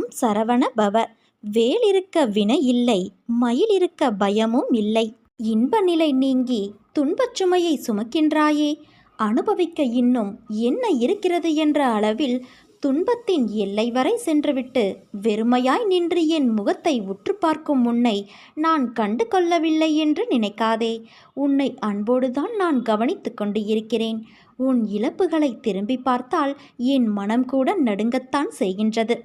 ஓம் சரவண பவ. வேல் இருக்க வினை இல்லை மயில் இருக்க பயமும் இல்லை. இன்ப நிலை நீங்கி துன்பச் சுமையை சுமக்கின்றாயே அனுபவிக்க இன்னும் என்ன இருக்கிறது என்ற அளவில் துன்பத்தின் எல்லை வரை சென்றுவிட்டு வெறுமையாய் நின்று என் முகத்தை உற்று பார்க்கும் உன்னை நான் கண்டு கொள்ளவில்லை என்று நினைக்காதே. உன்னை அன்போடுதான் நான் கவனித்து கொண்டு இருக்கிறேன். உன் இழப்புகளை திரும்பி பார்த்தால் என் மனம் கூட நடுங்கத்தான் செய்கின்றது.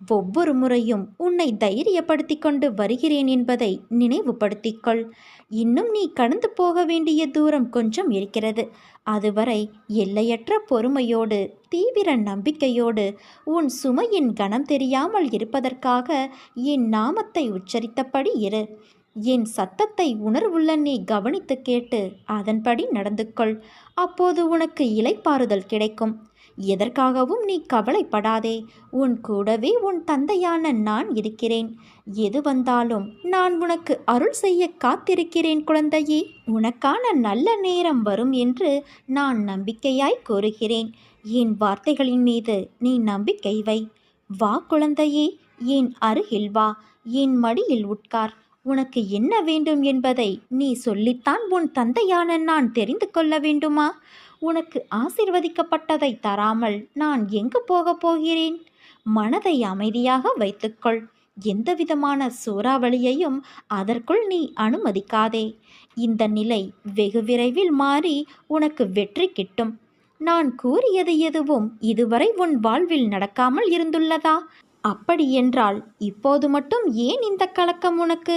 ஒவ்வொரு முறையும் உன்னை தைரியப்படுத்தி கொண்டு வருகிறேன் என்பதை நினைவுபடுத்திக்கொள். இன்னும் நீ கடந்து போக வேண்டிய தூரம் கொஞ்சம் இருக்கிறது. அதுவரை எல்லையற்ற பொறுமையோடு தீவிர நம்பிக்கையோடு உன் சுமையின் கணம் தெரியாமல் இருப்பதற்காக என் நாமத்தை உச்சரித்தபடி இரு. என் சத்தத்தை உணர்வுள்ள நீ கவனித்து கேட்டு அதன்படி நடந்து கொள் அப்போது உனக்கு இலைப்பாறுதல் கிடைக்கும். எதற்காகவும் நீ கவலைப்படாதே. உன் கூடவே உன் தந்தையான நான் இருக்கிறேன். எது வந்தாலும் நான் உனக்கு அருள் செய்ய காத்திருக்கிறேன் குழந்தையே. உனக்கான நல்ல நேரம் வரும் என்று நான் நம்பிக்கையாய் கூறுகிறேன். என் வார்த்தைகளின் மீது நீ நம்பிக்கை வை. வா குழந்தையே என் அருகில் வா. என் மடியில் உட்கார். உனக்கு என்ன வேண்டும் என்பதை நீ சொல்லித்தான் உன் தந்தையான நான் தெரிந்து கொள்ள வேண்டுமா? உனக்கு ஆசிர்வதிக்கப்பட்டதை தராமல் நான் எங்கு போகப் போகிறேன்? மனதை அமைதியாக வைத்துக்கொள். எந்தவிதமான சூறாவளியையும் அதற்குள் நீ அனுமதிக்காதே. இந்த நிலை வெகு விரைவில் மாறி உனக்கு வெற்றி கிட்டும். நான் கூறியது எதுவும் இதுவரை உன் வாழ்வில் நடக்காமல் இருந்துள்ளதா? அப்படியென்றால் இப்போது மட்டும் ஏன் இந்த கலக்கம் உனக்கு?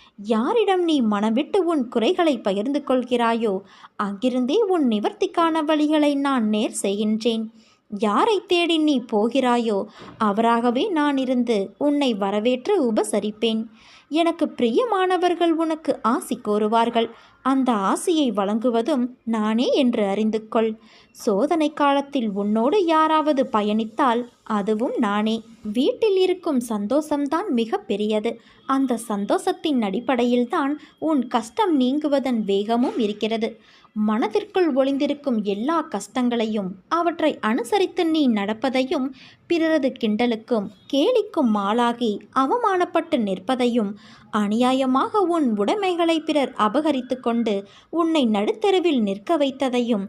யாரிடம் நீ மனவிட்டு உன் குறைகளை பகிர்ந்து கொள்கிறாயோ அங்கிருந்தே உன் நிவர்த்திக்கான வழிகளை நான் நேர் செய்கின்றேன். யாரை தேடி நீ போகிறாயோ அவராகவே நான் இருந்து உன்னை வரவேற்று உபசரிப்பேன். எனக்கு பிரியமானவர்கள் உனக்கு ஆசி கோருவார்கள் அந்த ஆசையை வழங்குவதும் நானே என்று அறிந்து கொள் சோதனை காலத்தில் உன்னோடு யாராவது பயணித்தால் அதுவும் நானே. வீட்டில் இருக்கும் சந்தோஷம்தான் மிக பெரியது. அந்த சந்தோஷத்தின் அடிப்படையில்தான் உன் கஷ்டம் நீங்குவதன் வேகமும் இருக்கிறது. மனதிற்குள் ஒளிந்திருக்கும் எல்லா கஷ்டங்களையும் அவற்றை அனுசரித்து நீ நடப்பதையும் பிறரது கிண்டலுக்கும் கேலிக்கும் ஆளாகி அவமானப்பட்டு நிற்பதையும் அநியாயமாக உன் உடைமைகளை பிறர் அபகரித்து கொண்டு உன்னை நடுத்தெருவில் நிற்க வைத்ததையும்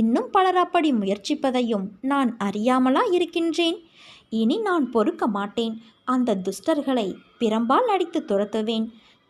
இன்னும் பலர் அப்படி முயற்சிப்பதையும் நான் அறியாமலா இருக்கின்றேன் இனி நான் பொறுக்க மாட்டேன். அந்த துஷ்டர்களை பிரம்பால் அடித்து துரத்துவேன்.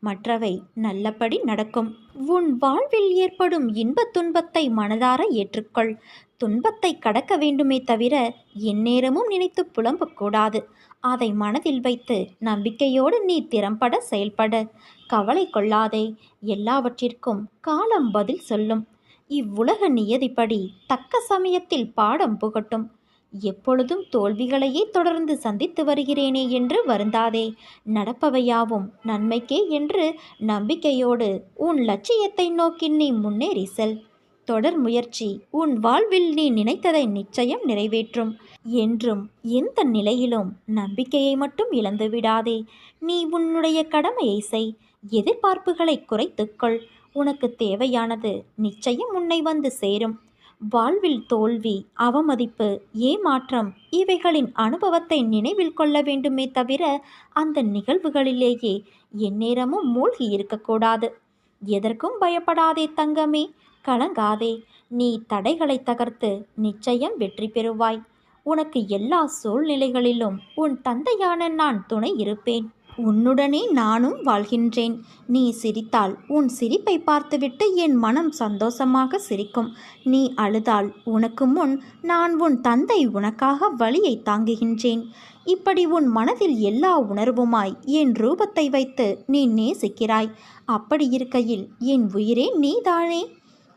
மற்றவை நல்லபடி நடக்கும். உன் வாழ்வில் ஏற்படும் இன்பத் துன்பத்தை மனதார ஏற்றுக்கொள். துன்பத்தை கடக்க வேண்டுமே தவிர எந்நேரமும் நினைத்து புலம்பக்கூடாது அதை மனதில் வைத்து நம்பிக்கையோடு நீ திறம்பட செயல்பட. கவலை கொள்ளாதே. எல்லாவற்றிற்கும் காலம் பதில் சொல்லும். இவ்வுலக நியதிப்படி தக்க சமயத்தில் பாடம் புகட்டும். எப்பொழுதும் தோல்விகளையே தொடர்ந்து சந்தித்து வருகிறேனே என்று வருந்தாதே. நடப்பவையாவும் நன்மைக்கே என்று நம்பிக்கையோடு உன் லட்சியத்தை நோக்கி நீ முன்னேறி செல் தொடர் முயற்சி. உன் வாழ்வில் நீ நினைத்ததை நிச்சயம் நிறைவேற்றும். என்றும் எந்த நிலையிலும் நம்பிக்கையை மட்டும் இழந்து விடாதே. நீ உன்னுடைய கடமையை செய். எதிர்பார்ப்புகளை குறைத்துக்கொள். உனக்கு தேவையானது நிச்சயம் உன்னை வந்து சேரும். வாழ்வில் தோல்வி அவமதிப்பு ஏமாற்றம் இவைகளின் அனுபவத்தை நினைவில் கொள்ள வேண்டுமே தவிர அந்த நிகழ்வுகளிலேயே எந்நேரமும் மூழ்கி இருக்கக்கூடாது. எதற்கும் பயப்படாதே தங்கமே கலங்காதே. நீ தடைகளை தகர்த்து நிச்சயம் வெற்றி பெறுவாய். உனக்கு எல்லா சூழ்நிலைகளிலும் உன் தந்தையான நான் துணை இருப்பேன். உன்னுடனே நானும் வாழ்கின்றேன். நீ சிரித்தால் உன் சிரிப்பை பார்த்துவிட்டு என் மனம் சந்தோஷமாக சிரிக்கும். நீ அழுதால் உனக்கு முன் நான் உன் தந்தை உனக்காக வழியை தாங்குகின்றேன். இப்படி உன் மனதில் எல்லா உணர்வுமாய் என் ரூபத்தை வைத்து நீ நேசிக்கிறாய். அப்படி இருக்கையில் என் உயிரே நீதானே?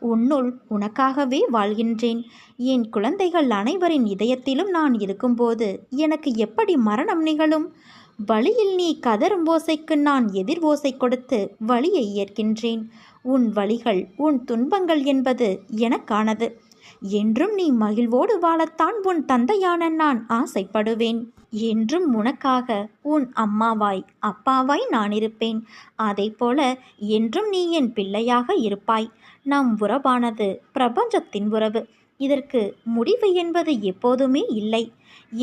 உன்னுள் உனக்காகவே வாழ்கின்றேன். என் குழந்தைகள் அனைவரின் இதயத்திலும் நான் இருக்கும்போது எனக்கு எப்படி மரணம் நிகழும்? வழியில் நீ கதரும் ஓசைக்கு நான் எதிர் ஓசை கொடுத்து வழியை ஏற்கின்றேன். உன் வழிகள் உன் துன்பங்கள் என்பது எனக்கானது. என்றும் நீ மகிழ்வோடு வாழத்தான் உன் தந்தையான நான் ஆசைப்படுவேன். என்றும் உனக்காக உன் அம்மாவாய் அப்பாவாய் நான் இருப்பேன். அதே போல என்றும் நீ என் பிள்ளையாக இருப்பாய். நம் உறவானது பிரபஞ்சத்தின் உறவு. இதற்கு முடிவு என்பது எப்போதுமே இல்லை.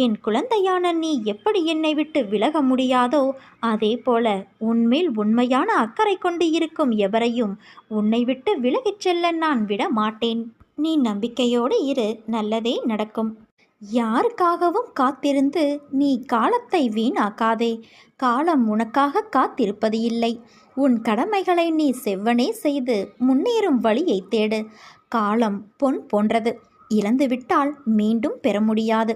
என் குழந்தையான நீ எப்படி என்னை விட்டு விலக முடியாதோ அதே போல உன்மேல் உண்மையான அக்கறை கொண்டு இருக்கும் எவரையும் உன்னை விட்டு விலகிச் செல்ல நான் விட மாட்டேன். நீ நம்பிக்கையோடு இரு நல்லதே நடக்கும். யாருக்காகவும் காத்திருந்து நீ காலத்தை வீணாக்காதே. காலம் உனக்காக காத்திருப்பது இல்லை. உன் கடமைகளை நீ செவ்வனே செய்து முன்னேறும் வழியை தேடு. காலம் பொன் போன்றது. இழந்துவிட்டால் மீண்டும் பெற முடியாது.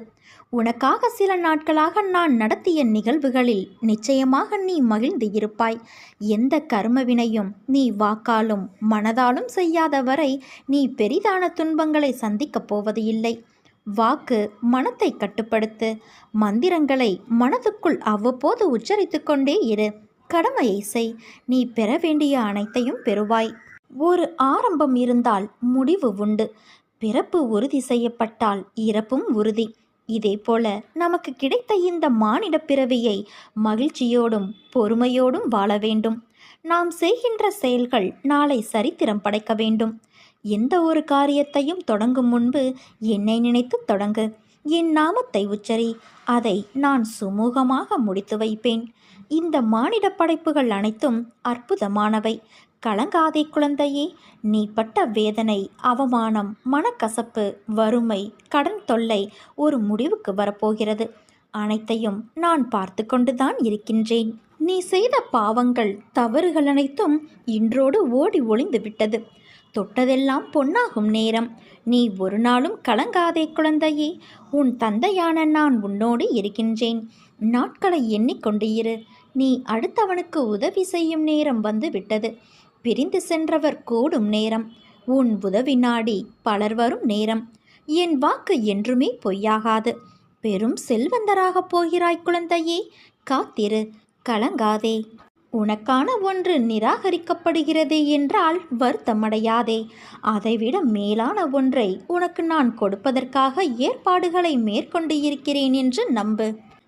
உனக்காக சில நாட்களாக நான் நடத்திய நிகழ்வுகளில் நிச்சயமாக நீ மகிழ்ந்து இருப்பாய். எந்த கர்மவினையும் நீ வாக்காலும் மனதாலும் செய்யாத வரை நீ பெரிதான துன்பங்களை சந்திக்கப் போவது இல்லை. வாக்கு மனத்தை கட்டுப்படுத்து. மந்திரங்களை மனதுக்குள் அவ்வப்போது உச்சரித்து கொண்டே இரு. கடமையை செய். நீ பெற வேண்டிய அனைத்தையும் பெறுவாய். ஒரு ஆரம்பம் இருந்தால் முடிவு உண்டு. பிறப்பு உறுதி செய்யப்பட்டால் இறப்பும் உறுதி. இதேபோல நமக்கு கிடைத்த இந்த மானிட பிறவியை மகிழ்ச்சியோடும் பொறுமையோடும் வாழ வேண்டும். நாம் செய்கின்ற செயல்கள் நாளை சரித்திரம் படைக்க வேண்டும். எந்த ஒரு காரியத்தையும் தொடங்கும் முன்பு என்னை நினைத்து தொடங்கு. என் நாமத்தை உச்சரி அதை நான் சுமூகமாக முடித்து வைப்பேன். இந்த மானிட படைப்புகள் அனைத்தும் அற்புதமானவை. கலங்காதே குழந்தையே நீ பட்ட வேதனை அவமானம் மனக்கசப்பு வறுமை கடன் தொல்லை ஒரு முடிவுக்கு வரப்போகிறது. அனைத்தையும் நான் பார்த்து கொண்டுதான் இருக்கின்றேன். நீ செய்த பாவங்கள் தவறுகள் அனைத்தும் இன்றோடு ஓடி ஒளிந்து விட்டது. தொட்டதெல்லாம் பொன்னாகும் நேரம். நீ ஒரு நாளும் கலங்காதே குழந்தையே உன் தந்தையான நான் உன்னோடு இருக்கின்றேன். நாட்களை எண்ணிக்கொண்டு இரு. நீ அடுத்தவனுக்கு உதவி செய்யும் நேரம் வந்து விட்டது. பிரிந்து சென்றவர் கூடும் நேரம். உன் உதவி நாடி பலர் வரும் நேரம். என் வாக்கு என்றுமே பொய்யாகாது. பெரும் செல்வந்தராகப் போகிறாய் குழந்தையே காத்திரு கலங்காதே. உனக்கான ஒன்று நிராகரிக்கப்படுகிறது என்றால் வருத்தமடையாதே. அதைவிட மேலான ஒன்றை உனக்கு நான் கொடுப்பதற்காக ஏற்பாடுகளை மேற்கொண்டு இருக்கிறேன் என்று நம்பு.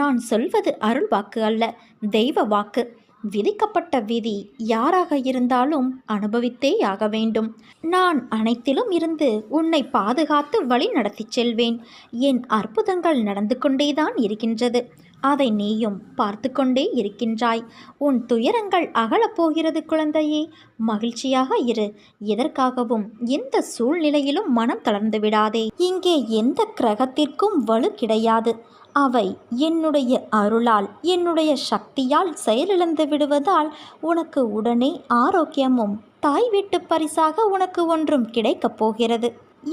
நான் சொல்வது அருள் வாக்கு அல்ல தெய்வ வாக்கு. விதிக்கப்பட்ட விதி யாராக இருந்தாலும் அனுபவித்தே ஆக வேண்டும். நான் அனைத்திலும் இருந்து உன்னை பாதுகாத்து வழி நடத்திச் செல்வேன். என் அற்புதங்கள் நடந்து கொண்டேதான் இருக்கின்றது. அதை நீயும் பார்த்து கொண்டே இருக்கின்றாய். உன் துயரங்கள் அகலப் போகிறது குழந்தையே மகிழ்ச்சியாக இரு. எதற்காகவும் எந்த சூழ்நிலையிலும் மனம் தளர்ந்து விடாதே. இங்கே எந்த கிரகத்திற்கும் வலு கிடையாது. அவை என்னுடைய அருளால் என்னுடைய சக்தியால் செயலிழந்து விடுவதால் உனக்கு உடனே ஆரோக்கியமும் தாய் வீட்டு பரிசாக உனக்கு ஒன்றும் கிடைக்கப் போகிறது.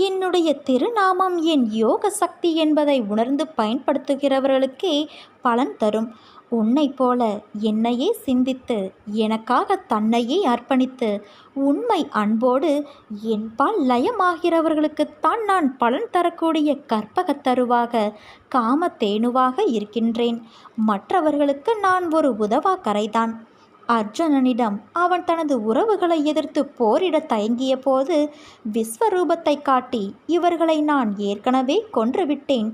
என்னுடைய திருநாமம் என் யோக சக்தி என்பதை உணர்ந்து பயன்படுத்துகிறவர்களுக்கே பலன் தரும். உன்னை போல என்னையே சிந்தித்து எனக்காக தன்னையே அர்ப்பணித்து உண்மை அன்போடு என்பால் லயமாகிறவர்களுக்குத்தான் நான் பலன் தரக்கூடிய கற்பகத் தருவாக காமத்தேனுவாக இருக்கின்றேன். மற்றவர்களுக்கு நான் ஒரு உதவாக்கரைதான். அர்ஜுனனிடம் அவன் தனது உறவுகளை எதிர்த்து போரிட தயங்கிய போது விஸ்வரூபத்தை காட்டி இவர்களை நான் ஏற்கனவே கொன்றுவிட்டேன்.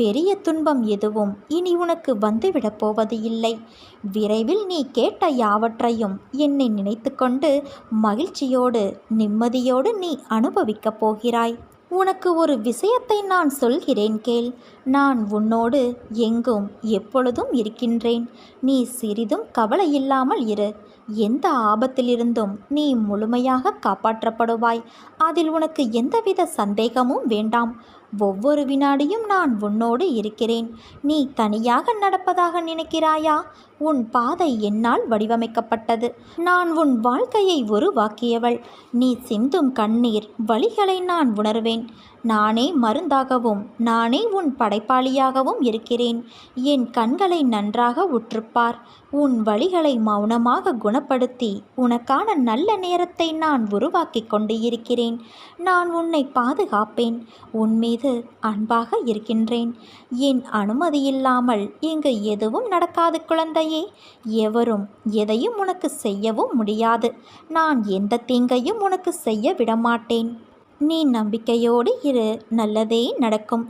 பெரிய துன்பம் எதுவும் இனி உனக்கு வந்துவிடப் போவது இல்லை. விரைவில் நீ கேட்ட யாவற்றையும் என்னை நினைத்து கொண்டு மகிழ்ச்சியோடு நிம்மதியோடு நீ அனுபவிக்கப் போகிறாய். உனக்கு ஒரு விஷயத்தை நான் சொல்கிறேன் கேள். நான் உன்னோடு எங்கும் எப்பொழுதும் இருக்கின்றேன். நீ சிறிதும் கவலை இல்லாமல் இரு. எந்த ஆபத்திலிருந்தும் நீ முழுமையாக காப்பாற்றப்படுவாய். அதில் உனக்கு எந்தவித சந்தேகமும் வேண்டாம். ஒவ்வொரு வினாடியும் நான் உன்னோடு இருக்கிறேன். நீ தனியாக நடப்பதாக நினைக்கிறாயா? உன் பாதை என்னால் வடிவமைக்கப்பட்டது. நான் உன் வாழ்க்கையை உருவாக்கியவள். நீ சிந்தும் கண்ணீர் வழிகளை நான் உணர்வேன். நானே மருந்தாகவும் நானே உன் படைப்பாளியாகவும் இருக்கிறேன். என் கண்களை நன்றாக உற்றுப்பார். உன் வழிகளை மௌனமாக குணப்படுத்தி உனக்கான நல்ல நேரத்தை நான் உருவாக்கி கொண்டு இருக்கிறேன். நான் உன்னை பாதுகாப்பேன். உன் மீது அன்பாக இருக்கின்றேன். என் அனுமதி இல்லாமல் இங்கு எதுவும் நடக்காது குழந்தையே. எவரும் எதையும் உனக்கு செய்யவும் முடியாது. நான் எந்த தீங்கையும் உனக்கு செய்ய விடமாட்டேன். நீ நம்பிக்கையோடு இரு. நல்லதே நடக்கும்.